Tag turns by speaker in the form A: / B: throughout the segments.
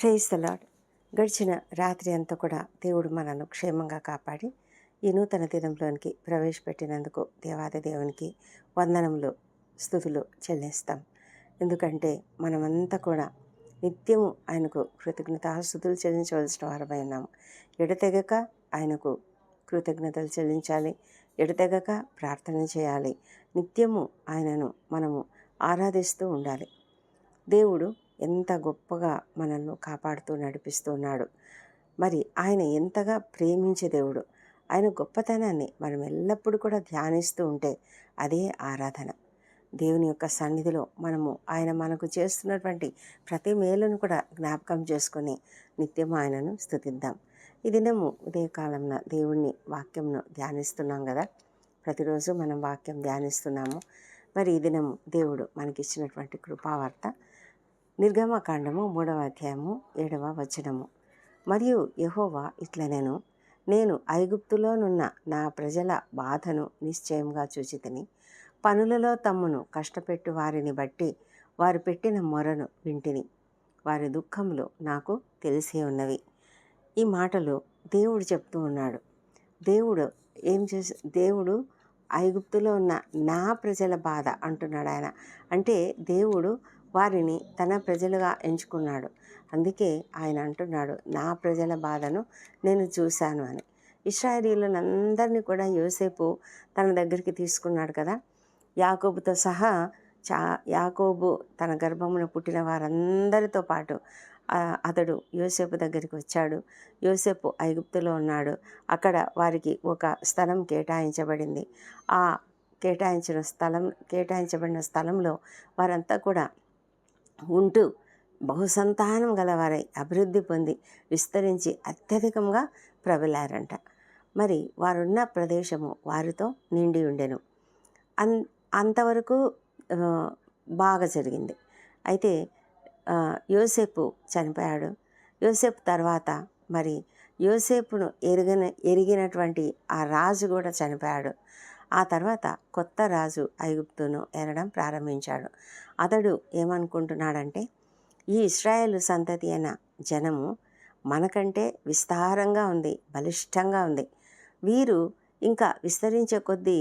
A: Praise the గడిచిన రాత్రి అంతా కూడా దేవుడు మనను క్షేమంగా కాపాడి ఈ నూతన దినంలోనికి ప్రవేశపెట్టినందుకు దేవాది దేవునికి వందనములు స్థుతులు చెల్లిస్తాం. ఎందుకంటే మనమంతా కూడా నిత్యము ఆయనకు కృతజ్ఞతాస్థుతులు చెల్లించవలసిన వారమై ఉన్నాము. ఎడతెగక ఆయనకు కృతజ్ఞతలు చెల్లించాలి ఎడతెగక ప్రార్థన చేయాలి. నిత్యము ఆయనను మనము ఆరాధిస్తూ ఉండాలి. దేవుడు ఎంత గొప్పగా మనల్ని కాపాడుతూ నడిపిస్తున్నాడు. మరి ఆయన ఎంతగా ప్రేమించే దేవుడు. ఆయన గొప్పతనాన్ని మనం ఎల్లప్పుడూ కూడా ధ్యానిస్తూ ఉంటే అదే ఆరాధన. దేవుని యొక్క సన్నిధిలో మనము ఆయన మనకు చేస్తున్నటువంటి ప్రతి మేలును కూడా జ్ఞాపకం చేసుకొని నిత్యం ఆయనను స్థుతిద్దాం. ఈ దినము ఉదయకాలంలో దేవుణ్ణి వాక్యంను ధ్యానిస్తున్నాం కదా. ప్రతిరోజు మనం వాక్యం ధ్యానిస్తున్నాము. మరి ఈ దినము దేవుడు మనకిచ్చినటువంటి కృపావార్త నిర్గమకాండము మూడవ అధ్యాయము ఏడవ వచనము. మరియు యహోవా ఇట్లనెను నేను ఐగుప్తులోనున్న నా ప్రజల బాధను నిశ్చయంగా చూచితిని పనులలో తమ్మును కష్టపెట్టు వారిని బట్టి వారు పెట్టిన మొరను వింటిని. వారి దుఃఖములు నాకు తెలిసే ఉన్నవి. ఈ మాటలు దేవుడు చెప్తూ ఉన్నాడు. దేవుడు ఏం చేసి దేవుడు ఐగుప్తులో ఉన్న నా ప్రజల బాధ అంటున్నాడు ఆయన. అంటే దేవుడు వారిని తన ప్రజలుగా ఎంచుకున్నాడు. అందుకే ఆయన అంటున్నాడు నా ప్రజల బాధను నేను చూశాను అని. ఇస్రాయేలీలందరినీ కూడా యోసేపు తన దగ్గరికి తీసుకున్నాడు కదా. యాకోబుతో సహా చా యాకోబు తన గర్భమున పుట్టిన వారందరితో పాటు అతడు యోసేపు దగ్గరికి వచ్చాడు. యోసేపు ఐగుప్తులో ఉన్నాడు. అక్కడ వారికి ఒక స్థలం కేటాయించబడింది. ఆ కేటాయించిన స్థలం కేటాయించబడిన స్థలంలో వారంతా కూడా ఉంటూ బహుసంతానం గలవారై అభివృద్ధి పొంది విస్తరించి అత్యధికంగా ప్రబలారంట. మరి వారున్న ప్రదేశము వారితో నిండి ఉండెను. అన్ అంతవరకు బాగా జరిగింది. అయితే యోసేపు చనిపోయాడు. యోసేపు తర్వాత మరి యోసేపును ఎరిగిన ఎరిగినటువంటి ఆ రాజు కూడా చనిపోయాడు. ఆ తర్వాత కొత్త రాజు ఐగుప్తును ఎరడం ప్రారంభించాడు. అతడు ఏమనుకుంటున్నాడంటే ఈ ఇస్రాయేల్ సంతతి అయిన జనము మనకంటే విస్తారంగా ఉంది బలిష్టంగా ఉంది. వీరు ఇంకా విస్తరించే కొద్దీ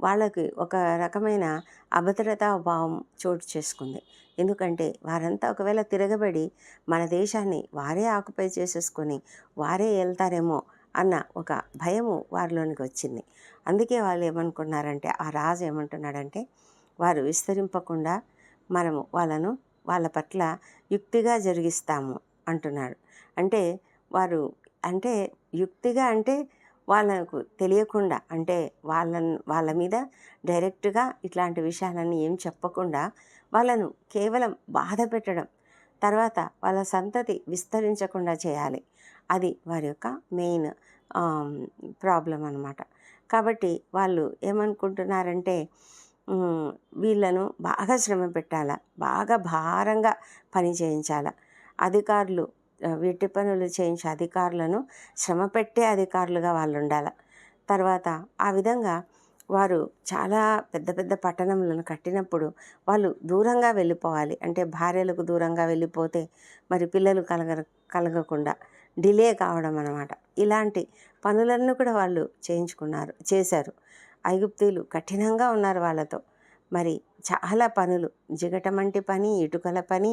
A: వాళ్ళకి ఒక రకమైన అభద్రతా భావం చోటు చేసుకుంది. ఎందుకంటే వారంతా ఒకవేళ తిరగబడి మన దేశాన్ని వారే ఆకుపై చేసేసుకొని వారే వెళ్తారేమో అన్న ఒక భయము వారిలోనికి వచ్చింది అందుకే వాళ్ళు ఏమనుకున్నారంటే ఆ రాజు ఏమంటున్నాడంటే వారు విస్తరింపకుండా మనము వాళ్ళను వాళ్ళ పట్ల యుక్తిగా జరిగిస్తాము అంటున్నాడు. అంటే వారు అంటే యుక్తిగా అంటే వాళ్ళకు తెలియకుండా అంటే వాళ్ళ వాళ్ళ మీద డైరెక్ట్గా ఇట్లాంటి విషయాలన్నీ ఏం చెప్పకుండా వాళ్ళను కేవలం బాధ పెట్టడం తర్వాత వాళ్ళ సంతతి విస్తరించకుండా చేయాలి. అది వారి యొక్క మెయిన్ ప్రాబ్లం అనమాట కాబట్టి వాళ్ళు ఏమనుకుంటున్నారంటే వీళ్ళను బాగా శ్రమ పెట్టాల? బాగా భారంగా పని చేయించాల? అధికారులు వీటి పనులు చేయించే అధికారులను శ్రమ పెట్టే అధికారులుగా వాళ్ళు ఉండాలి? తర్వాత ఆ విధంగా వారు చాలా పెద్ద పెద్ద పట్టణములను కట్టినప్పుడు వాళ్ళు దూరంగా వెళ్ళిపోవాలి. అంటే భార్యలకు దూరంగా వెళ్ళిపోతే మరి పిల్లలు కలగ కలగకుండా డిలే కావడం అనమాట ఇలాంటి పనులన్నీ కూడా వాళ్ళు చేయించుకున్నారు చేశారు. ఐగుప్తీలు కఠినంగా ఉన్నారు వాళ్ళతో. మరి చాలా పనులు జిగటమంటి పని ఇటుకల పని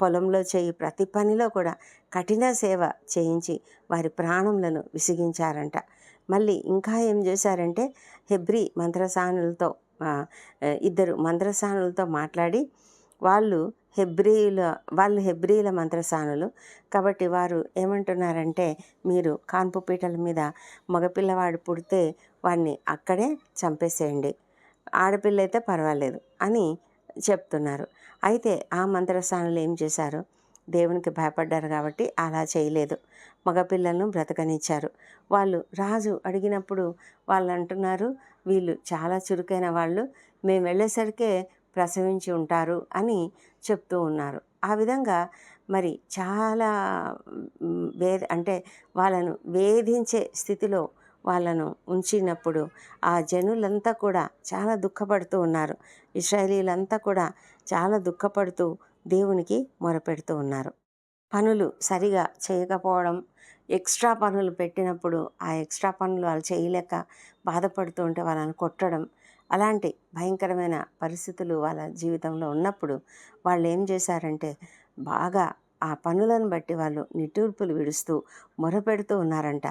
A: పొలంలో చేయి ప్రతి పనిలో కూడా కఠిన సేవ చేయించి వారి ప్రాణములను విసిగించారంట. మళ్ళీ ఇంకా ఏం చేశారంటే హెబ్రి మంత్రసానులతో ఇద్దరు మంత్రసానులతో మాట్లాడి వాళ్ళు హెబ్రియుల వాళ్ళు హెబ్రియుల మంత్రసానులు. కాబట్టి వారు ఏమంటున్నారంటే మీరు కాన్పు పీటల మీద మగపిల్లవాడు పుడితే వాడిని అక్కడే చంపేసేయండి. ఆడపిల్ల అయితే పర్వాలేదు అని చెప్తున్నారు. అయితే ఆ మంత్రస్థానంలో ఏం చేశారు? దేవునికి భయపడ్డారు కాబట్టి అలా చేయలేదు. మగపిల్లలను బ్రతకనిచ్చారు. వాళ్ళు రాజు అడిగినప్పుడు వాళ్ళు అంటున్నారు వీళ్ళు చాలా చురుకైన వాళ్ళు మేము వెళ్ళేసరికే ప్రసవించి ఉంటారు అని చెప్తూ ఉన్నారు. ఆ విధంగా మరి చాలా వేద అంటే వాళ్ళను వేధించే స్థితిలో వాళ్ళను ఉంచినప్పుడు ఆ జనులంతా కూడా చాలా దుఃఖపడుతూ ఉన్నారు. ఇస్రాయలీలంతా కూడా చాలా దుఃఖపడుతూ దేవునికి మొరపెడుతూ ఉన్నారు. పనులు సరిగా చేయకపోవడం ఎక్స్ట్రా పనులు పెట్టినప్పుడు ఆ ఎక్స్ట్రా పనులు వాళ్ళు చేయలేక బాధపడుతూ ఉంటే వాళ్ళని కొట్టడం అలాంటి భయంకరమైన పరిస్థితులు వాళ్ళ జీవితంలో ఉన్నప్పుడు వాళ్ళు ఏం చేశారంటే బాగా ఆ పనులను బట్టి వాళ్ళు నిట్టూర్పులు విడుస్తూ మొరపెడుతూ ఉన్నారంట.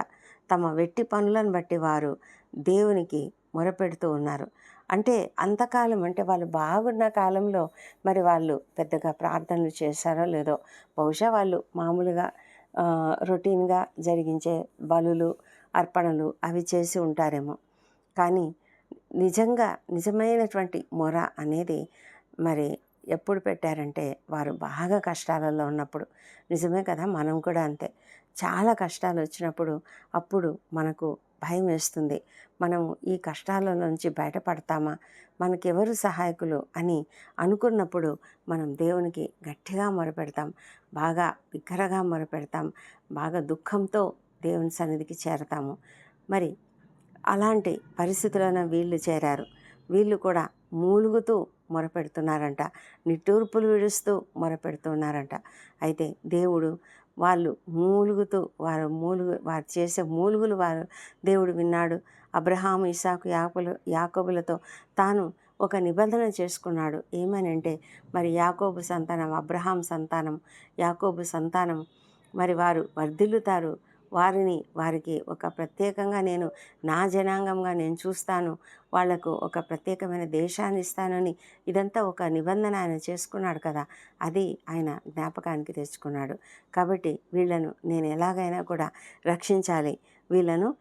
A: తమ వెట్టి పనులను బట్టి వారు దేవునికి మొరపెడుతూ ఉన్నారు. అంటే అంతకాలం అంటే వాళ్ళు బాగున్న కాలంలో మరి వాళ్ళు పెద్దగా ప్రార్థనలు చేశారో లేదో బహుశా వాళ్ళు మామూలుగా రొటీన్గా జరిగించే బలులు అర్పణలు అవి చేసి ఉంటారేమో. కానీ నిజంగా నిజమైనటువంటి మొర అనేది మరి ఎప్పుడు పెట్టారంటే వారు బాగా కష్టాలలో ఉన్నప్పుడు. నిజమే కదా మనం కూడా అంతే. చాలా కష్టాలు వచ్చినప్పుడు అప్పుడు మనకు భయం వేస్తుంది. మనం ఈ కష్టాల నుంచి బయటపడతామా? మనకెవరు సహాయకులు అని అనుకున్నప్పుడు మనం దేవునికి గట్టిగా మొరపెడతాం. బాగా బిగ్గరగా మొరపెడతాం. బాగా దుఃఖంతో దేవుని సన్నిధికి చేరతాము. మరి అలాంటి పరిస్థితులను వీళ్ళు చేరారు. వీళ్ళు కూడా మూలుగుతూ మొరపెడుతున్నారంట. నిట్టూర్పులు విడుస్తూ మొరపెడుతున్నారంట. అయితే దేవుడు వాళ్ళు మూలుగుతూ వారు మూలుగు వారు చేసే మూలుగులు వారు దేవుడు విన్నాడు. అబ్రహాము ఇసాకు యాకులు యాకోబులతో తాను ఒక నిబంధన చేసుకున్నాడు. ఏమనంటే మరి యాకోబు సంతానం అబ్రహాం సంతానం యాకోబు సంతానం మరి వారు వర్ధిల్లుతారు. వారిని వారికి ఒక ప్రత్యేకంగా నేను నా జనాంగంగా నేను చూస్తాను. వాళ్ళకు ఒక ప్రత్యేకమైన దేశాన్ని ఇస్తానని ఇదంతా ఒక నిబంధన ఆయన చేసుకున్నాడు కదా. అది ఆయన జ్ఞాపకానికి తెచ్చుకున్నాడు. కాబట్టి వీళ్ళను నేను ఎలాగైనా కూడా రక్షించాలి. వీళ్ళను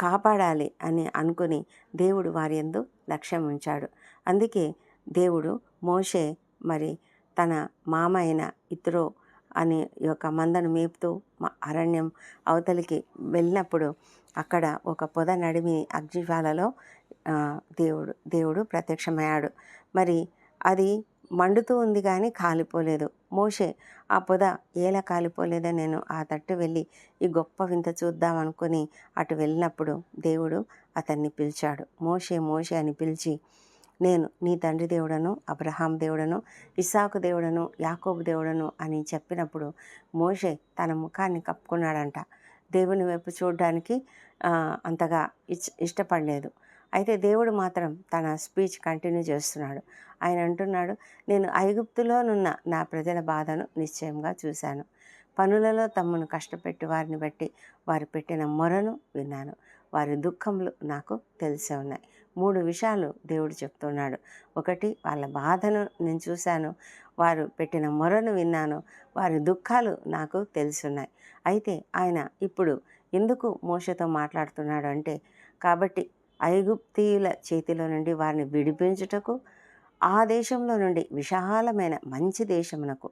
A: కాపాడాలి అని అనుకుని దేవుడు వారి ఎందు లక్ష్యం ఉంచాడు. అందుకే దేవుడు మోషే మరి తన మామ అయిన ఇతరో అని యొక్క మందను మేపుతూ మా అరణ్యం అవతలికి వెళ్ళినప్పుడు అక్కడ ఒక పొద నడిమి అగ్నిజ్వాలలో దేవుడు దేవుడు ప్రత్యక్షమయ్యాడు. మరి అది మండుతూ ఉంది కానీ కాలిపోలేదు. మోషే ఆ పొద ఏలా కాలిపోలేదని నేను ఆ తట్టు వెళ్ళి ఈ గొప్ప వింత చూద్దాం అనుకుని అటు వెళ్ళినప్పుడు దేవుడు అతన్ని పిలిచాడు. మోషే మోషే అని పిలిచి నేను నీ తండ్రి దేవుడను అబ్రహాం దేవుడను ఇసాకు దేవుడను యాకోబు దేవుడను అని చెప్పినప్పుడు మోషే తన ముఖాన్ని కప్పుకున్నాడంట. దేవుని వైపు చూడడానికి అంతగా ఇచ్ ఇష్టపడలేదు. అయితే దేవుడు మాత్రం తన స్పీచ్ కంటిన్యూ చేస్తున్నాడు. ఆయన అంటున్నాడు నేను ఐగుప్తులోనున్న నా ప్రజల బాధను నిశ్చయంగా చూశాను. పనులలో తమను కష్టపెట్టి వారిని బట్టి వారు పెట్టిన మొరను విన్నాను. వారి దుఃఖములు నాకు తెలిసే ఉన్నాయి. మూడు విషయాలు దేవుడు చెప్తున్నాడు. ఒకటి వాళ్ళ బాధను నేను చూశాను. వారు పెట్టిన మొరను విన్నాను. వారి దుఃఖాలు నాకు తెలుసున్నాయి. అయితే ఆయన ఇప్పుడు ఎందుకు మోసతో మాట్లాడుతున్నాడు అంటే కాబట్టి ఐగుప్తీయుల చేతిలో నుండి వారిని విడిపించుటకు ఆ దేశంలో నుండి విశాలమైన మంచి దేశమునకు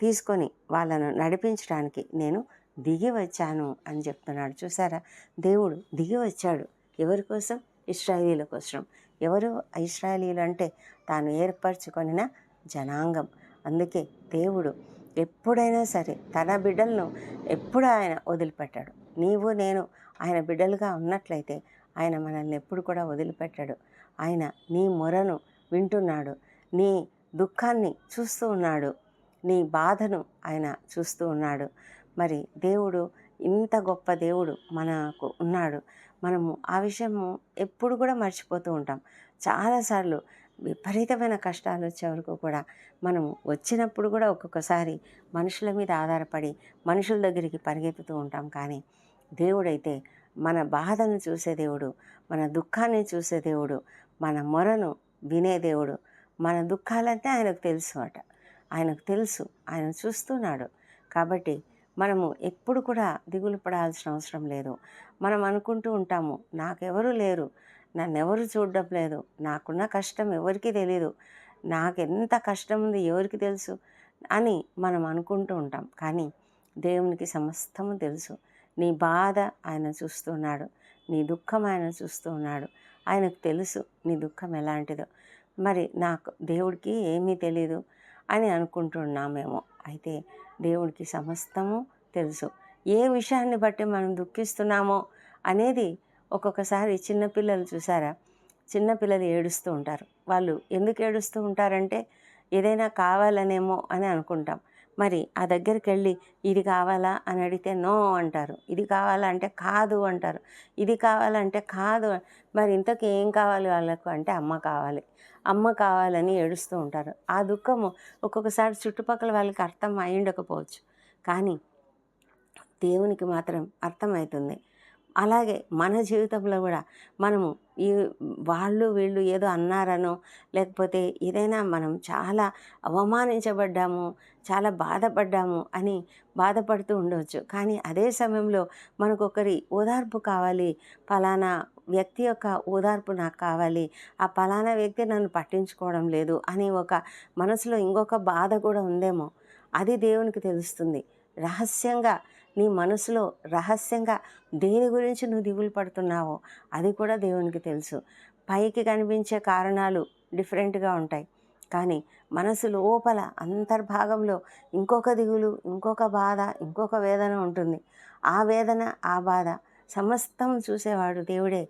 A: తీసుకొని వాళ్ళను నడిపించడానికి నేను దిగి వచ్చాను అని చెప్తున్నాడు. చూసారా దేవుడు దిగి వచ్చాడు. ఎవరి కోసం? ఇస్రాయేలీల కోసం ఎవరు ఇస్రాయేలీలు అంటే తాను ఏర్పరచుకొనిన జనాంగం. అందుకే దేవుడు ఎప్పుడైనా సరే తన బిడ్డలను ఎప్పుడు ఆయన వదిలిపెట్టాడు. నీవు నేను ఆయన బిడ్డలుగా ఉన్నట్లయితే ఆయన మనల్ని ఎప్పుడు కూడా వదిలిపెట్టాడు. ఆయన నీ మొరను వింటున్నాడు. నీ దుఃఖాన్ని చూస్తూ ఉన్నాడు. నీ బాధను ఆయన చూస్తూ ఉన్నాడు. మరి దేవుడు ఇంత గొప్ప దేవుడు మనకు ఉన్నాడు. మనము ఆ విషయము ఎప్పుడు కూడా మర్చిపోతూ ఉంటాం. చాలాసార్లు విపరీతమైన కష్టాలు వచ్చే వరకు కూడా మనము వచ్చినప్పుడు కూడా ఒక్కొక్కసారి మనుషుల మీద ఆధారపడి మనుషుల దగ్గరికి పరిగెత్తుతూ ఉంటాం. కానీ దేవుడైతే మన బాధను చూసే దేవుడు మన దుఃఖాన్ని చూసే దేవుడు మన మొరను వినే దేవుడు. మన దుఃఖాలంటే ఆయనకు తెలుసు అట. ఆయనకు తెలుసు. ఆయన చూస్తున్నాడు. కాబట్టి మనము ఎప్పుడు కూడా దిగులు పడాల్సిన అవసరం లేదు. మనం అనుకుంటూ ఉంటాము నాకెవరు లేరు నన్ను ఎవరు చూడడం లేదు నాకున్న కష్టం ఎవరికి తెలియదు నాకు ఎంత కష్టం ఉంది ఎవరికి తెలుసు అని మనం అనుకుంటూ ఉంటాం. కానీ దేవునికి సమస్తము తెలుసు. నీ బాధ ఆయన చూస్తున్నాడు నీ దుఃఖం ఆయన చూస్తూ ఉన్నాడు ఆయనకు తెలుసు నీ దుఃఖం ఎలాంటిదో. మరి నాకు దేవుడికి ఏమీ తెలీదు అని అనుకుంటున్నామేమో అయితే దేవుడికి సమస్తము తెలుసు. ఏ విషయాన్ని బట్టి మనం దుఃఖిస్తున్నామో అనేది ఒక్కొక్కసారి చిన్నపిల్లలు చూసారా? చిన్నపిల్లలు ఏడుస్తూ ఉంటారు. వాళ్ళు ఎందుకు ఏడుస్తూ ఉంటారంటే ఏదైనా కావాలనేమో అని అనుకుంటాం. మరి ఆ దగ్గరికి వెళ్ళి ఇది కావాలా అని అడిగితే నో అంటారు. ఇది కావాలంటే కాదు అంటారు. ఇది కావాలంటే కాదు. మరి ఇంతకు ఏం కావాలి వాళ్ళకు? అంటే అమ్మ కావాలి. అమ్మ కావాలని ఏడుస్తూ ఉంటారు. ఆ దుఃఖము ఒక్కొక్కసారి చుట్టుపక్కల వాళ్ళకి అర్థం అయ్యుండకపోవచ్చు. కానీ దేవునికి మాత్రం అర్థమవుతుంది. అలాగే మన జీవితంలో కూడా మనము ఈ వాళ్ళు వీళ్ళు ఏదో అన్నారనో లేకపోతే ఏదైనా మనం చాలా అవమానించబడ్డాము చాలా బాధపడ్డాము అని బాధపడుతూ ఉండవచ్చు కానీ అదే సమయంలో మనకొకరి ఓదార్పు కావాలి. ఫలానా వ్యక్తి యొక్క ఓదార్పు నాకు కావాలి. ఆ ఫలానా వ్యక్తి నన్ను పట్టించుకోవడం లేదు అని ఒక మనసులో ఇంకొక బాధ కూడా ఉందేమో. అది దేవునికి తెలుస్తుంది. రహస్యంగా నీ మనసులో రహస్యంగా దేని గురించి నువ్వు దిగులు పడుతున్నావో అది కూడా దేవునికి తెలుసు. పైకి కనిపించే కారణాలు డిఫరెంట్గా ఉంటాయి. కానీ మనసు లోపల అంతర్భాగంలో ఇంకొక దిగులు ఇంకొక బాధ ఇంకొక వేదన ఉంటుంది. ఆ వేదన ఆ బాధ సమస్తం చూసేవాడు దేవుడే.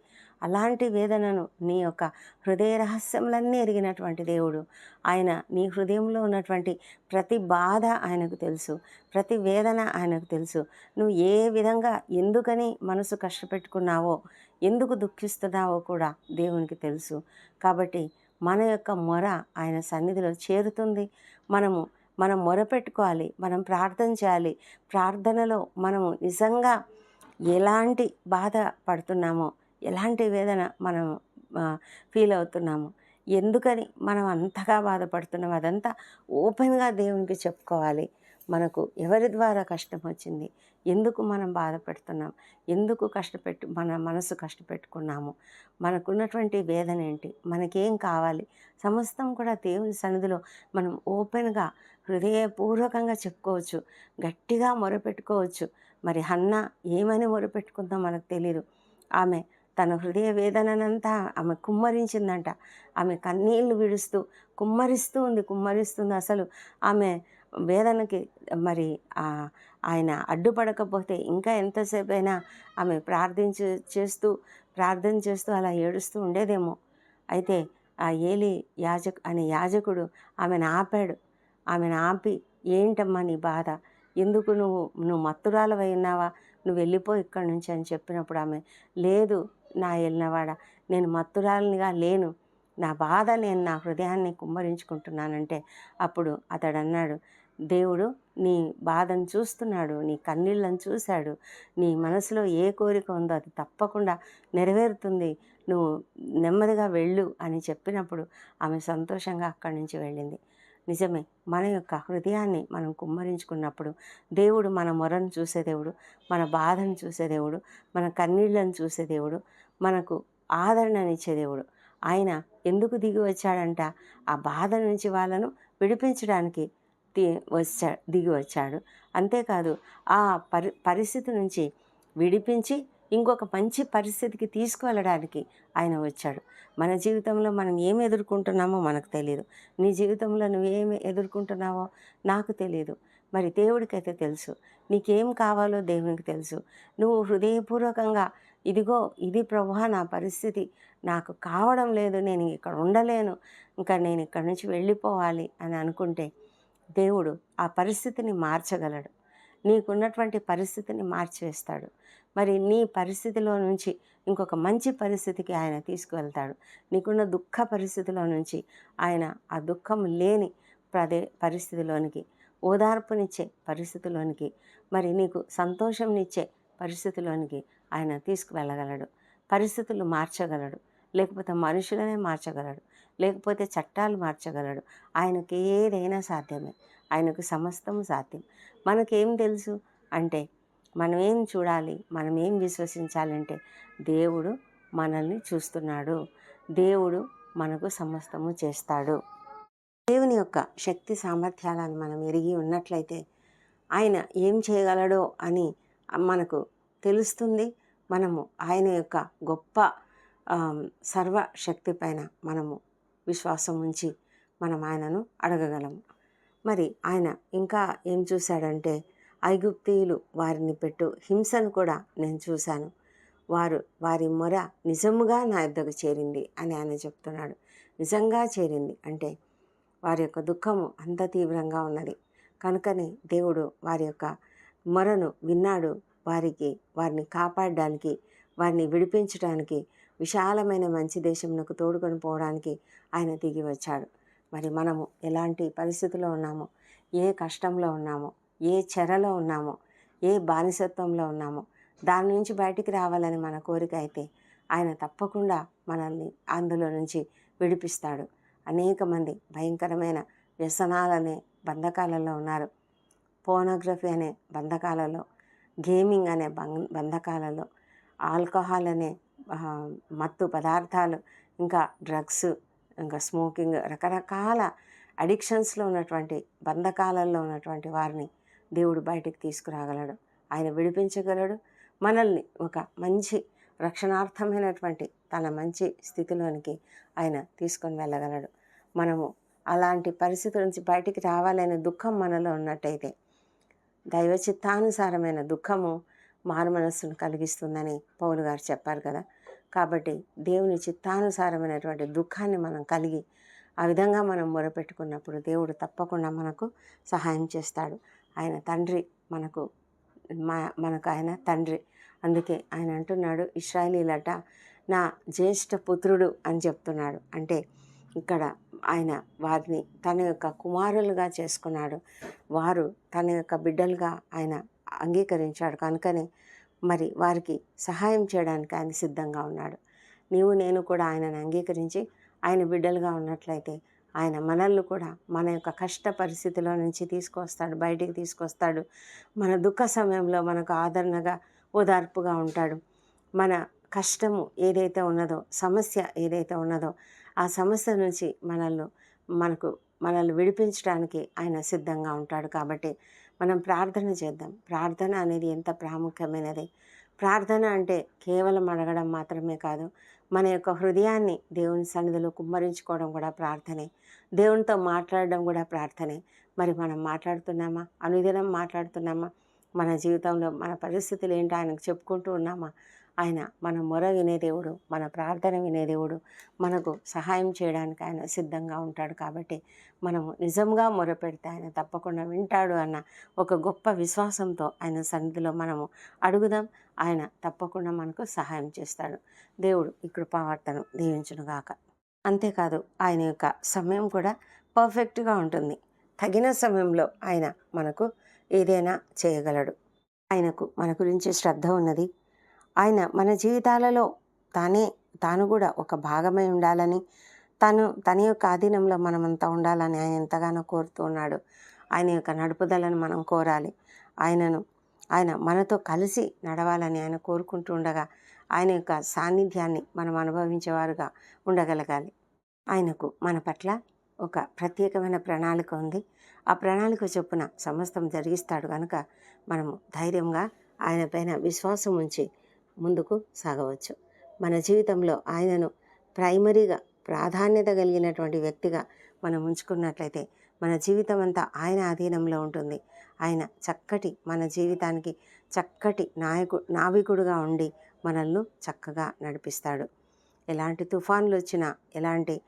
A: అలాంటి వేదనను నీ యొక్క హృదయ రహస్యములన్నీ ఎరిగినటువంటి దేవుడు. ఆయన నీ హృదయంలో ఉన్నటువంటి ప్రతి బాధ ఆయనకు తెలుసు ప్రతి వేదన ఆయనకు తెలుసు. నువ్వు ఏ విధంగా ఎందుకని మనసు కష్టపెట్టుకున్నావో ఎందుకు దుఃఖిస్తున్నావో కూడా దేవునికి తెలుసు. కాబట్టి మన యొక్క మొర ఆయన సన్నిధిలో చేరుతుంది. మనము మనం మొరపెట్టుకోవాలి మనం ప్రార్థన చేయాలి. ప్రార్థనలో మనము నిజంగా ఎలాంటి బాధ పడుతున్నామో ఎలాంటి వేదన మనం ఫీల్ అవుతున్నాము. ఎందుకని మనం అంతగా బాధపడుతున్నాం అదంతా ఓపెన్గా దేవునికి చెప్పుకోవాలి. మనకు ఎవరి ద్వారా కష్టం వచ్చింది? ఎందుకు మనం బాధపెడుతున్నాం? ఎందుకు కష్టపెట్టు మన మనసు కష్టపెట్టుకున్నాము? మనకున్నటువంటి వేదన ఏంటి? మనకేం కావాలి? సమస్తం కూడా దేవుని సన్నిధిలో మనం ఓపెన్గా హృదయపూర్వకంగా చెప్పుకోవచ్చు. గట్టిగా మొరపెట్టుకోవచ్చు. మరి హన్న ఏమని మొరపెట్టుకుందో మనకు తెలియదు ఆమె తన హృదయ వేదననంతా ఆమె కుమ్మరించిందంట. ఆమె కన్నీళ్ళు విడుస్తూ కుమ్మరిస్తూ ఉంది కుమ్మరిస్తుంది. అసలు ఆమె వేదనకి మరి ఆయన అడ్డుపడకపోతే ఇంకా ఎంతసేపు అయినా ఆమె ప్రార్థించ చేస్తూ ప్రార్థన చేస్తూ అలా ఏడుస్తూ ఉండేదేమో. అయితే ఆ ఏలి యాజక్ అనే యాజకుడు ఆమెను ఆపాడు. ఆమెను ఆపి ఏంటమ్మా నీ బాధ? ఎందుకు నువ్వు నువ్వు మత్తురాలవై ఉన్నావా? నువ్వు వెళ్ళిపో ఇక్కడి నుంచి అని చెప్పినప్పుడు ఆమె లేదు నా వెళ్ళినవాడ నేను మత్తురాలినిగా లేను. నా బాధ నేను నా హృదయాన్ని కుమ్మరించుకుంటున్నానంటే అప్పుడు అతడు అన్నాడు దేవుడు నీ బాధను చూస్తున్నాడు నీ కన్నీళ్ళను చూశాడు నీ మనసులో ఏ కోరిక ఉందో అది తప్పకుండా నెరవేరుతుంది. నువ్వు నెమ్మదిగా వెళ్ళు అని చెప్పినప్పుడు ఆమె సంతోషంగా అక్కడి నుంచి వెళ్ళింది. నిజమే మన యొక్క హృదయాన్ని మనం కుమ్మరించుకున్నప్పుడు దేవుడు మన మొరను చూసే దేవుడు మన బాధను చూసే దేవుడు మన కన్నీళ్ళను చూసే దేవుడు మనకు ఆదరణనిచ్చే దేవుడు. ఆయన ఎందుకు దిగి వచ్చాడంట? ఆ బాధ నుంచి వాళ్ళను విడిపించడానికి వచ్చా దిగి వచ్చాడు. అంతేకాదు ఆ పరి పరిస్థితి నుంచి విడిపించి ఇంకొక మంచి పరిస్థితికి తీసుకువెళ్ళడానికి ఆయన వచ్చాడు. మన జీవితంలో మనం ఏం ఎదుర్కొంటున్నామో మనకు తెలియదు నీ జీవితంలో నువ్వేమి ఎదుర్కొంటున్నావో నాకు తెలియదు మరి దేవుడికైతే తెలుసు. నీకేం కావాలో దేవునికి తెలుసు. నువ్వు హృదయపూర్వకంగా ఇదిగో ఇది ప్రభా నా పరిస్థితి. నాకు కావడం లేదు నేను ఇక్కడ ఉండలేను. ఇంకా నేను ఇక్కడి నుంచి వెళ్ళిపోవాలి అని అనుకుంటే దేవుడు ఆ పరిస్థితిని మార్చగలడు. నీకున్నటువంటి పరిస్థితిని మార్చివేస్తాడు మరి నీ పరిస్థితిలో నుంచి ఇంకొక మంచి పరిస్థితికి ఆయన తీసుకువెళ్తాడు. నీకున్న దుఃఖ పరిస్థితిలో నుంచి ఆయన ఆ దుఃఖం లేని ప్రదే పరిస్థితిలోనికి ఓదార్పునిచ్చే పరిస్థితిలోనికి మరి నీకు సంతోషంనిచ్చే పరిస్థితిలోనికి ఆయన తీసుకువెళ్ళగలడు. పరిస్థితులు మార్చగలడు. లేకపోతే మనుషులనే మార్చగలడు. లేకపోతే చట్టాలు మార్చగలడు. ఆయనకి ఏదైనా సాధ్యమే. ఆయనకు సమస్తం సాధ్యం. మనకేం తెలుసు? అంటే మనం ఏం చూడాలి? మనం ఏం విశ్వసించాలంటే దేవుడు మనల్ని చూస్తున్నాడు. దేవుడు మనకు సమస్తము చేస్తాడు. దేవుని యొక్క శక్తి సామర్థ్యాలను మనం ఎరిగి ఉన్నట్లయితే ఆయన ఏం చేయగలడో అని మనకు తెలుస్తుంది. మనము ఆయన యొక్క గొప్ప సర్వశక్తి పైన మనము విశ్వాసం ఉంచి మనం ఆయనను అడగగలము. మరి ఆయన ఇంకా ఏం చూశాడంటే ఐగుప్తీయులు వారిని పెట్టు హింసను కూడా నేను చూశాను. వారు వారి మొర నిజముగా నా యుద్ధకు చేరింది అని ఆయన చెప్తున్నాడు. నిజంగా చేరింది అంటే వారి యొక్క దుఃఖము అంత తీవ్రంగా ఉన్నది. కనుకనే దేవుడు వారి యొక్క మొరను విన్నాడు. వారికి వారిని కాపాడడానికి వారిని విడిపించడానికి విశాలమైన మంచి దేశంలోకి తోడుకొని పోవడానికి ఆయన దిగి వచ్చాడు. మరి మనము ఎలాంటి పరిస్థితిలో ఉన్నామో ఏ కష్టంలో ఉన్నామో ఏ చెరలో ఉన్నామో ఏ బానిసత్వంలో ఉన్నామో దాని నుంచి బయటికి రావాలని మన కోరిక అయితే ఆయన తప్పకుండా మనల్ని అందులో నుంచి విడిపిస్తాడు. అనేక మంది భయంకరమైన వ్యసనాలనే బంధకాలలో ఉన్నారు. పోనోగ్రఫీ అనే బంధకాలలో గేమింగ్ అనే బంధకాలలో ఆల్కహాల్ అనే మత్తు పదార్థాలు ఇంకా డ్రగ్స్ ఇంకా స్మోకింగ్ రకరకాల అడిక్షన్స్లో ఉన్నటువంటి బంధకాలలో ఉన్నటువంటి వారిని దేవుడు బయటికి తీసుకురాగలడు. ఆయన విడిపించగలడు. మనల్ని ఒక మంచి రక్షణార్థమైనటువంటి తన మంచి స్థితిలోనికి ఆయన తీసుకొని వెళ్ళగలడు. మనము అలాంటి పరిస్థితుల నుంచి బయటికి రావాలనే దుఃఖం మనలో ఉన్నట్టయితే దైవ చిత్తానుసారమైన దుఃఖము మారుమనస్సును కలిగిస్తుందని పౌలు గారు చెప్పారు కదా. కాబట్టి దేవుని చిత్తానుసారమైనటువంటి దుఃఖాన్ని మనం కలిగి ఆ విధంగా మనం మొరపెట్టుకున్నప్పుడు దేవుడు తప్పకుండా మనకు సహాయం చేస్తాడు. ఆయన తండ్రి మనకు మా మనకు ఆయన తండ్రి. అందుకే ఆయన అంటున్నాడు ఇస్రాయలీలట నా జ్యేష్ఠ పుత్రుడు అని చెప్తున్నాడు. అంటే ఇక్కడ ఆయన వారిని తన యొక్క కుమారులుగా చేసుకున్నాడు. వారు తన యొక్క బిడ్డలుగా ఆయన అంగీకరించాడు. కనుకనే మరి వారికి సహాయం చేయడానికి ఆయన సిద్ధంగా ఉన్నాడు. నీవు నేను కూడా ఆయనను అంగీకరించి ఆయన బిడ్డలుగా ఉన్నట్లయితే ఆయన మనల్ని కూడా మన యొక్క కష్ట పరిస్థితిలో నుంచి తీసుకొస్తాడు బయటికి తీసుకొస్తాడు. మన దుఃఖ సమయంలో మనకు ఆదరణగా ఓదార్పుగా ఉంటాడు. మన కష్టము ఏదైతే ఉన్నదో సమస్య ఏదైతే ఉన్నదో ఆ సమస్య నుంచి మనల్ని మనకు మనల్ని విడిపించడానికి ఆయన సిద్ధంగా ఉంటాడు కాబట్టి మనం ప్రార్థన చేద్దాం. ప్రార్థన అనేది ఎంత ప్రాముఖ్యమైనది? ప్రార్థన అంటే కేవలం అడగడం మాత్రమే కాదు మన యొక్క హృదయాన్ని దేవుని సన్నిధిలో కుమ్మరించుకోవడం కూడా ప్రార్థనే. దేవునితో మాట్లాడడం కూడా ప్రార్థనే. మరి మనం మాట్లాడుతున్నామా? అనుదినం మాట్లాడుతున్నామా? మన జీవితంలో మన పరిస్థితులు ఏంటో ఆయనకు చెప్పుకుంటూ ఉన్నామా? ఆయన మన మొర వినే దేవుడు మన ప్రార్థన వినే దేవుడు మనకు సహాయం చేయడానికి ఆయన సిద్ధంగా ఉంటాడు కాబట్టి మనము నిజంగా మొరపెడితే ఆయన తప్పకుండా వింటాడు అన్న ఒక గొప్ప విశ్వాసంతో ఆయన సన్నిధిలో మనము అడుగుదాం. ఆయన తప్పకుండా మనకు సహాయం చేస్తాడు. దేవుడు ఈ కృపావర్తను దీవించునుగాక అంతేకాదు ఆయన యొక్క సమయం కూడా పర్ఫెక్ట్గా ఉంటుంది. తగిన సమయంలో ఆయన మనకు ఏదైనా చేయగలడు. ఆయనకు మన గురించి శ్రద్ధ ఉన్నది. ఆయన మన జీవితాలలో తానే తాను కూడా ఒక భాగమై ఉండాలని తను తన యొక్క ఆధీనంలో మనమంతా ఉండాలని ఆయన ఎంతగానో కోరుతూ ఉన్నాడు. ఆయన యొక్క నడుపుదలను మనం కోరాలి. ఆయనను ఆయన మనతో కలిసి నడవాలని ఆయన కోరుకుంటూ ఉండగా ఆయన యొక్క సాన్నిధ్యాన్ని మనం అనుభవించేవారుగా ఉండగలగాలి. ఆయనకు మన పట్ల ఒక ప్రత్యేకమైన ప్రణాళిక ఉంది. ఆ ప్రణాళిక చొప్పున సమస్తం జరిగిస్తాడు కనుక మనము ధైర్యంగా ఆయన పైన విశ్వాసం ఉంచి ముందుకు సాగవచ్చు. మన జీవితంలో ఆయనను ప్రైమరీగా ప్రాధాన్యత కలిగినటువంటి వ్యక్తిగా మనం ఉంచుకున్నట్లయితే మన జీవితం అంతా ఆయన అధీనంలో ఉంటుంది. ఆయన చక్కటి మన జీవితానికి చక్కటి నాయకు నావికుడుగా ఉండి మనల్ని చక్కగా నడిపిస్తాడు. ఎలాంటి తుఫాన్లు వచ్చినా ఎలాంటి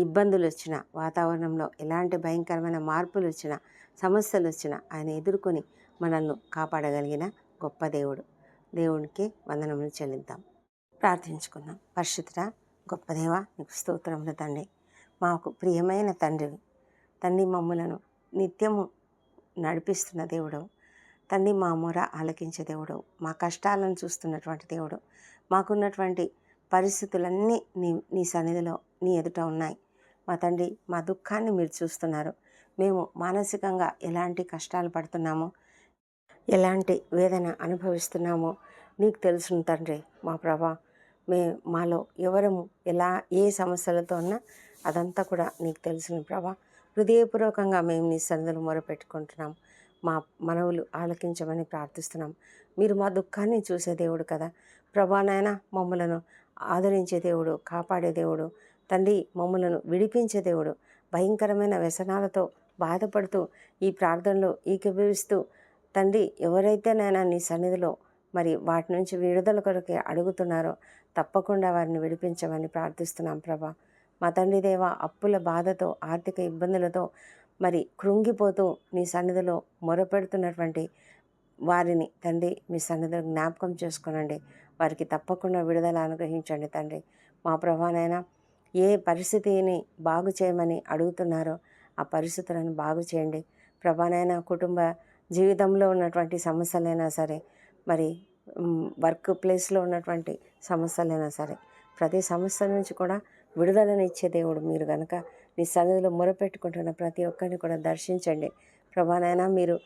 A: ఇబ్బందులు వచ్చినా వాతావరణంలో ఎలాంటి భయంకరమైన మార్పులు వచ్చినా సమస్యలు వచ్చినా ఆయన ఎదుర్కొని మనల్ని కాపాడగలిగిన గొప్ప దేవుడు. దేవునికి వందనములు చెల్లిద్దాం. ప్రార్థించుకుందాం. పరిశుద్ధ గొప్ప దేవ నీకు స్తోత్రములు తండ్రి. మాకు ప్రియమైన తండ్రివి తండ్రి మమ్ములను నిత్యము నడిపిస్తున్న దేవుడు తండ్రి మా మొర ఆలకించే దేవుడు మా కష్టాలను చూస్తున్నటువంటి దేవుడు మాకున్నటువంటి పరిస్థితులన్నీ నీ నీ సన్నిధిలో నీ ఎదుట ఉన్నాయి. మా తండ్రి మా దుఃఖాన్ని మీరు చూస్తున్నారు. మేము మానసికంగా ఎలాంటి కష్టాలు పడుతున్నామో ఎలాంటి వేదన అనుభవిస్తున్నామో నీకు తెలుసును తండ్రి మా ప్రభా. మే మాలో ఎవరము ఎలా ఏ సమస్యలతో ఉన్నా అదంతా కూడా నీకు తెలుసును ప్రభా. హృదయపూర్వకంగా మేము నీ సన్నిధిలో మొరపెట్టుకుంటున్నాం. మా మనవులు ఆలకించమని ప్రార్థిస్తున్నాం. మీరు మా దుఃఖాన్ని చూసే దేవుడు కదా. ప్రభా నాయన మమ్మలను ఆదరించే దేవుడు కాపాడే దేవుడు తండ్రి మమ్మలను విడిపించే దేవుడు భయంకరమైన వ్యసనాలతో బాధపడుతూ ఈ ప్రార్థనలో ఈకభవిస్తూ తండ్రి ఎవరైతే నాయన నీ సన్నిధిలో మరి వాటి నుంచి విడుదల కొరకే అడుగుతున్నారో తప్పకుండా వారిని విడిపించమని ప్రార్థిస్తున్నాం ప్రభా. మా తండ్రి దేవ అప్పుల బాధతో ఆర్థిక ఇబ్బందులతో మరి కృంగిపోతూ నీ సన్నిధిలో మొరపెడుతున్నటువంటి వారిని తండ్రి మీ సన్నిధిలో జ్ఞాపకం చేసుకోనండి. వారికి తప్పకుండా విడుదల అనుగ్రహించండి తండ్రి. మా ప్రభానైనా ఏ పరిస్థితిని బాగు చేయమని అడుగుతున్నారో ఆ పరిస్థితులను బాగు చేయండి. ప్రభానైనా కుటుంబ జీవితంలో ఉన్నటువంటి సమస్యలైనా సరే మరి వర్క్ ప్లేస్లో ఉన్నటువంటి సమస్యలైనా సరే ప్రతి సమస్య నుంచి కూడా విడుదలనిచ్చే దేవుడు మీరు కనుక నీ సన్నిధిలో మొరపెట్టుకుంటున్న ప్రతి ఒక్కరిని కూడా దర్శించండి. ప్రభానైనా మీరు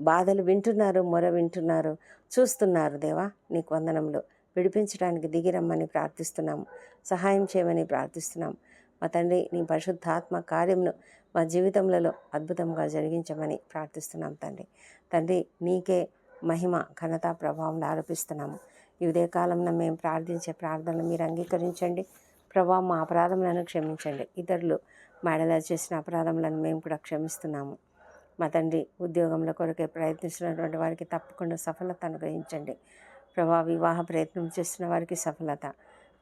A: బాధలు వింటున్నారు మొర వింటున్నారు చూస్తున్నారు దేవా నీకు వందనంలో విడిపించడానికి దిగిరమ్మని ప్రార్థిస్తున్నాము. సహాయం చేయమని ప్రార్థిస్తున్నాము. మా తండ్రి నీ పరిశుద్ధాత్మ కార్యమును మా జీవితంలో అద్భుతంగా జరిగించమని ప్రార్థిస్తున్నాం తండ్రి. తండ్రి నీకే మహిమ ఘనత ప్రభావం ఆరోపిస్తున్నాము. ఈ ఉదయ కాలంలో మేము ప్రార్థించే ప్రార్థనలు మీరు అంగీకరించండి. ప్రభా మా అపరాధములను క్షమించండి. ఇతరులు మేడలా చేసిన అపరాధములను మేము కూడా క్షమిస్తున్నాము. మా తండ్రి ఉద్యోగంలో కొరకే ప్రయత్నిస్తున్నటువంటి వారికి తప్పకుండా సఫలత అనుగ్రహించండి. ప్రభా వివాహ ప్రయత్నం చేస్తున్న వారికి సఫలత.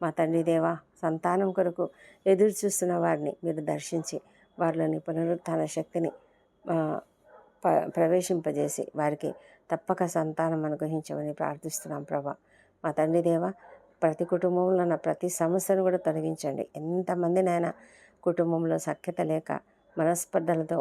A: మా తండ్రి దేవ సంతానం కొరకు ఎదురు చూస్తున్న వారిని మీరు దర్శించి వారిలోని పునరుత్థాన శక్తిని ప ప్రవేశింపజేసి వారికి తప్పక సంతానం అనుగ్రహించమని ప్రార్థిస్తున్నాం ప్రభా. మా తండ్రి దేవ ప్రతి కుటుంబంలో ఉన్న ప్రతి సమస్యను కూడా తొలగించండి. ఎంతమందినైనా కుటుంబంలో సఖ్యత లేక మనస్పర్ధలతో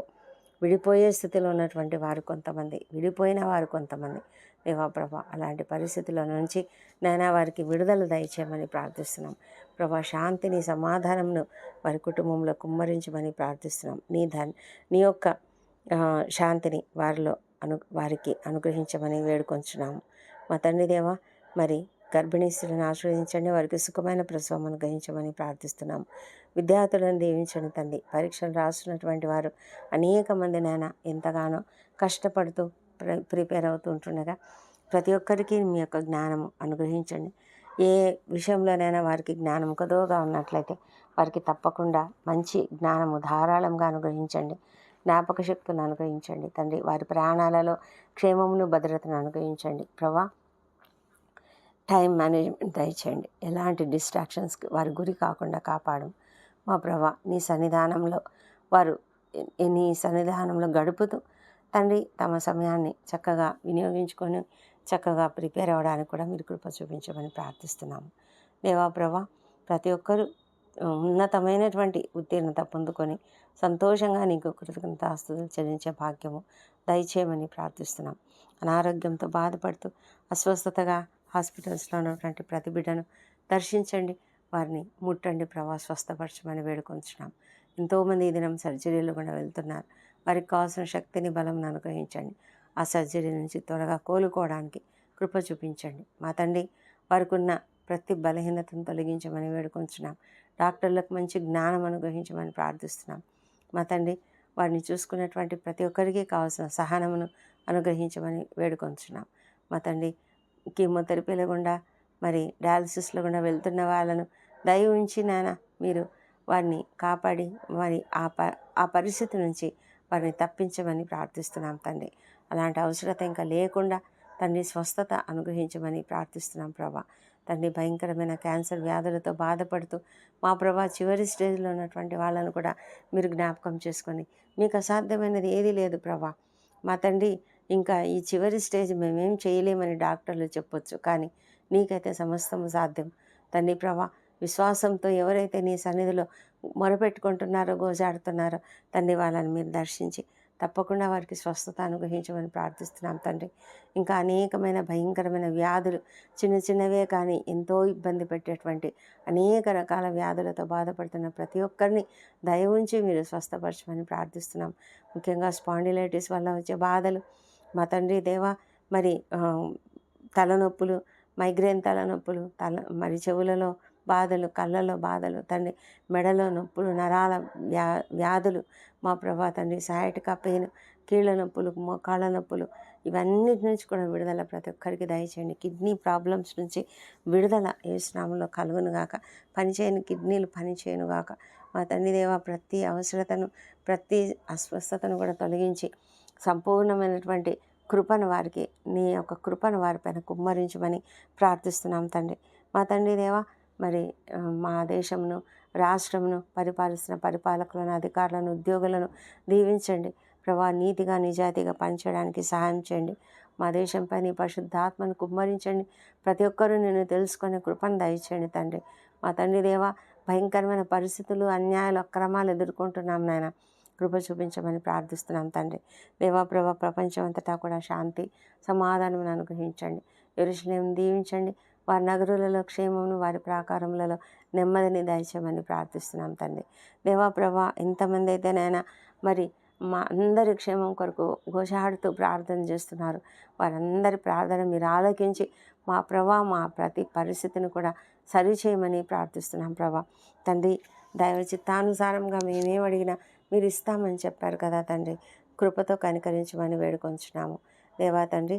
A: విడిపోయే స్థితిలో ఉన్నటువంటి వారు కొంతమంది విడిపోయిన వారు కొంతమంది. దేవా ప్రభా అలాంటి పరిస్థితుల నుంచి నైనా వారికి విడుదల దయచేయమని ప్రార్థిస్తున్నాం. ప్రభా శాంతిని సమాధానంను వారి కుటుంబంలో కుమ్మరించమని ప్రార్థిస్తున్నాం. నీ ధన్ నీ యొక్క శాంతిని వారిలో అను వారికి అనుగ్రహించమని వేడుకొంచున్నాము మా తండ్రి దేవా మరి గర్భిణీ స్త్రీలను ఆశ్రయించండి వారికి సుఖమైన ప్రసవం అనుగ్రహించమని ప్రార్థిస్తున్నాము విద్యార్థులను దీవించండి తండ్రి. పరీక్షలు రాస్తున్నటువంటి వారు అనేక మంది నాయన ఎంతగానో కష్టపడుతూ ప్ర ప్రిపేర్ అవుతుంటుండగా ప్రతి ఒక్కరికి మీ యొక్క జ్ఞానము అనుగ్రహించండి. ఏ విషయంలోనైనా వారికి జ్ఞానం కదోగా ఉన్నట్లయితే వారికి తప్పకుండా మంచి జ్ఞానము ధారాళంగా అనుగ్రహించండి. జ్ఞాపక శక్తులను అనుగ్రహించండి తండ్రి. వారి ప్రాణాలలో క్షేమమును భద్రతను అనుగ్రహించండి. ప్రభా టైం మేనేజ్మెంట్ దయచేయండి. ఎలాంటి డిస్ట్రాక్షన్స్కి వారి గురి కాకుండా కాపాడు మా ప్రభా నీ సన్నిధానంలో వారు నీ సన్నిధానంలో గడుపుతూ తండ్రి తమ సమయాన్ని చక్కగా వినియోగించుకొని చక్కగా ప్రిపేర్ అవ్వడానికి కూడా మీరు కృప చూపించమని ప్రార్థిస్తున్నాము. దేవా ప్రభా ప్రతి ఒక్కరూ ఉన్నతమైనటువంటి ఉత్తీర్ణత పొందుకొని సంతోషంగా నీకు కృతజ్ఞతాస్తులు చెల్లించే భాగ్యము దయచేయమని ప్రార్థిస్తున్నాం. అనారోగ్యంతో బాధపడుతూ అస్వస్థతగా హాస్పిటల్స్లో ఉన్నటువంటి ప్రతి బిడ్డను దర్శించండి. వారిని ముట్టండి ప్రభా స్వస్థపరచమని వేడుకొంచున్నాం. ఎంతోమంది ఈ దినం సర్జరీలు కూడా వెళ్తున్నారు. వారికి కావాల్సిన శక్తిని బలం అనుగ్రహించండి. ఆ సర్జరీ నుంచి త్వరగా కోలుకోవడానికి కృప చూపించండి. మా తండ్రి వారికి ఉన్న ప్రతి బలహీనతను తొలగించమని వేడుకొంచున్నాం. డాక్టర్లకు మంచి జ్ఞానం అనుగ్రహించమని ప్రార్థిస్తున్నాం. మా తండ్రి వారిని చూసుకున్నటువంటి ప్రతి ఒక్కరికి కావాల్సిన సహనమును అనుగ్రహించమని వేడుకొంచున్నాం. మా తండ్రి కీమోథెరపీల గుండా మరి డయాలసిస్లో గుండా వెళ్తున్న వాళ్ళను దయ ఉంచి మీరు వారిని కాపాడి వారి ఆ ప ఆ పరిస్థితి నుంచి వారిని తప్పించమని ప్రార్థిస్తున్నాం తండ్రి. అలాంటి అవసరత ఇంకా లేకుండా తండ్రి స్వస్థత అనుగ్రహించమని ప్రార్థిస్తున్నాం ప్రభా. తండ్రి భయంకరమైన క్యాన్సర్ వ్యాధులతో బాధపడుతూ మా ప్రభా చివరి స్టేజ్లో ఉన్నటువంటి వాళ్ళను కూడా మీరు జ్ఞాపకం చేసుకొని మీకు అసాధ్యమైనది ఏదీ లేదు ప్రభా. మా తండ్రి ఇంకా ఈ చివరి స్టేజ్ మేమేం చేయలేమని డాక్టర్లు చెప్పొచ్చు కానీ నీకైతే సమస్తము సాధ్యం. తండ్రి ప్రభా విశ్వాసంతో ఎవరైతే నీ సన్నిధిలో మొరపెట్టుకుంటున్నారో గోజాడుతున్నారో తండ్రి వాళ్ళని మీరు దర్శించి తప్పకుండా వారికి స్వస్థత అనుగ్రహించమని ప్రార్థిస్తున్నాం తండ్రి. ఇంకా అనేకమైన భయంకరమైన వ్యాధులు చిన్న చిన్నవే కానీ ఎంతో ఇబ్బంది పెట్టేటువంటి అనేక రకాల వ్యాధులతో బాధపడుతున్న ప్రతి ఒక్కరిని దయ ఉంచి మీరు స్వస్థపరచమని ప్రార్థిస్తున్నాం. ముఖ్యంగా స్పాండిలైటిస్ వల్ల వచ్చే బాధలు మా తండ్రి దేవా మరి తలనొప్పులు మైగ్రేన్ తలనొప్పులు తల మరి చెవులలో బాధలు కళ్ళలో బాధలు తండ్రి మెడలో నొప్పులు నరాల వ్యా వ్యాధులు మా ప్రభా తండ్రి సయాటికా పెయిన్ కీళ్ళ నొప్పులు మోకాళ్ళ నొప్పులు ఇవన్నిటి నుంచి కూడా విడుదల ప్రతి ఒక్కరికి దయచేయండి. కిడ్నీ ప్రాబ్లమ్స్ నుంచి విడుదల ఏ స్నామంలో కలుగును గాక. పనిచేయని కిడ్నీలు పనిచేయను గాక. మా తండ్రి దేవ ప్రతి అవసరతను ప్రతి అస్వస్థతను కూడా తొలగించి సంపూర్ణమైనటువంటి కృపను వారికి నీ యొక్క కృపను వారిపైన కుమ్మరించమని ప్రార్థిస్తున్నాం తండ్రి. మా తండ్రి దేవా మరి మా దేశమును రాష్ట్రమును పరిపాలిస్తున్న పరిపాలకులను అధికారులను ఉద్యోగులను దీవించండి. ప్రభా నీతిగా నిజాయితీగా పనిచేయడానికి సహాయం చేయండి. మా దేశంపై నీ పరిశుద్ధాత్మను కుమ్మరించండి. ప్రతి ఒక్కరూ నేను తెలుసుకునే కృపను దయచేయండి తండ్రి. మా తండ్రి దేవ భయంకరమైన పరిస్థితులు అన్యాయాలు అక్రమాలు ఎదుర్కొంటున్నాం నాయన. కృప చూపించమని ప్రార్థిస్తున్నాం తండ్రి. దేవాప్రభ ప్రపంచం అంతటా కూడా శాంతి సమాధానం అనుగ్రహించండి. ఎరుషులేం దీవించండి. వారి నగరులలో క్షేమమును వారి ప్రాకారములలో నెమ్మదిని దయచేయమని ప్రార్థిస్తున్నాం తండ్రి. దేవా ప్రభా ఎంతమంది అయితేనైనా మరి మా అందరి క్షేమం కొరకు ఘోషాడుతూ ప్రార్థన చేస్తున్నారు. వారందరి ప్రార్థన మీరు ఆలోకించి మా ప్రభా మా ప్రతి పరిస్థితిని కూడా సరిచేయమని ప్రార్థిస్తున్నాం ప్రభా. తండ్రి దైవ చిత్తానుసారంగా మేమేం అడిగినా మీరు ఇస్తామని చెప్పారు కదా తండ్రి. కృపతో కనికరించమని వేడుకొంచున్నాము. దేవా తండ్రి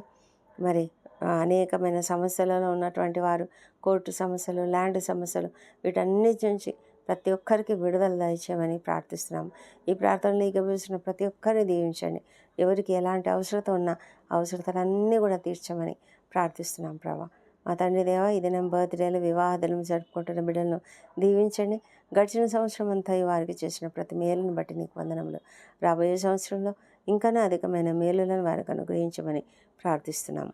A: మరి అనేకమైన సమస్యలలో ఉన్నటువంటి వారు కోర్టు సమస్యలు ల్యాండ్ సమస్యలు వీటన్నిటి నుంచి ప్రతి ఒక్కరికి విడుదల దయచేయమని ప్రార్థిస్తున్నాము ఈ ప్రార్థనలు ఇగవేసిన ప్రతి ఒక్కరిని దీవించండి. ఎవరికి ఎలాంటి అవసరత ఉన్నా అవసరతలన్నీ కూడా తీర్చమని ప్రార్థిస్తున్నాం ప్రభా. మా తండ్రి దేవ ఈ దినం బర్త్డేలు వివాహాలను జరుపుకుంటున్న బిడ్డలను దీవించండి. గడిచిన సంవత్సరం అంతా ఈ వారికి చేసిన ప్రతి మేలును బట్టి నీకు వందనములు. రాబోయే సంవత్సరంలో ఇంకానే అధికమైన మేలులను వారికి అనుగ్రహించమని ప్రార్థిస్తున్నాం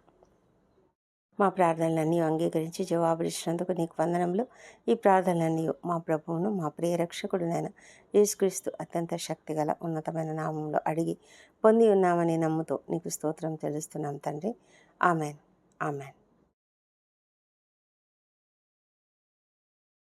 A: మా ప్రార్థనలన్నీ అంగీకరించి జవాబులు ఇచ్చినందుకు నీకు వందనములు. ఈ ప్రార్థనలన్నీ మా ప్రభువును మా ప్రియ రక్షకుడునైన యేసుక్రీస్తు అత్యంత శక్తిగల ఉన్నతమైన నామంలో అడిగి పొంది ఉన్నామని నమ్ముతూ నీకు స్తోత్రం తెలుస్తున్నాం తండ్రి. ఆమెన్. ఆమెన్.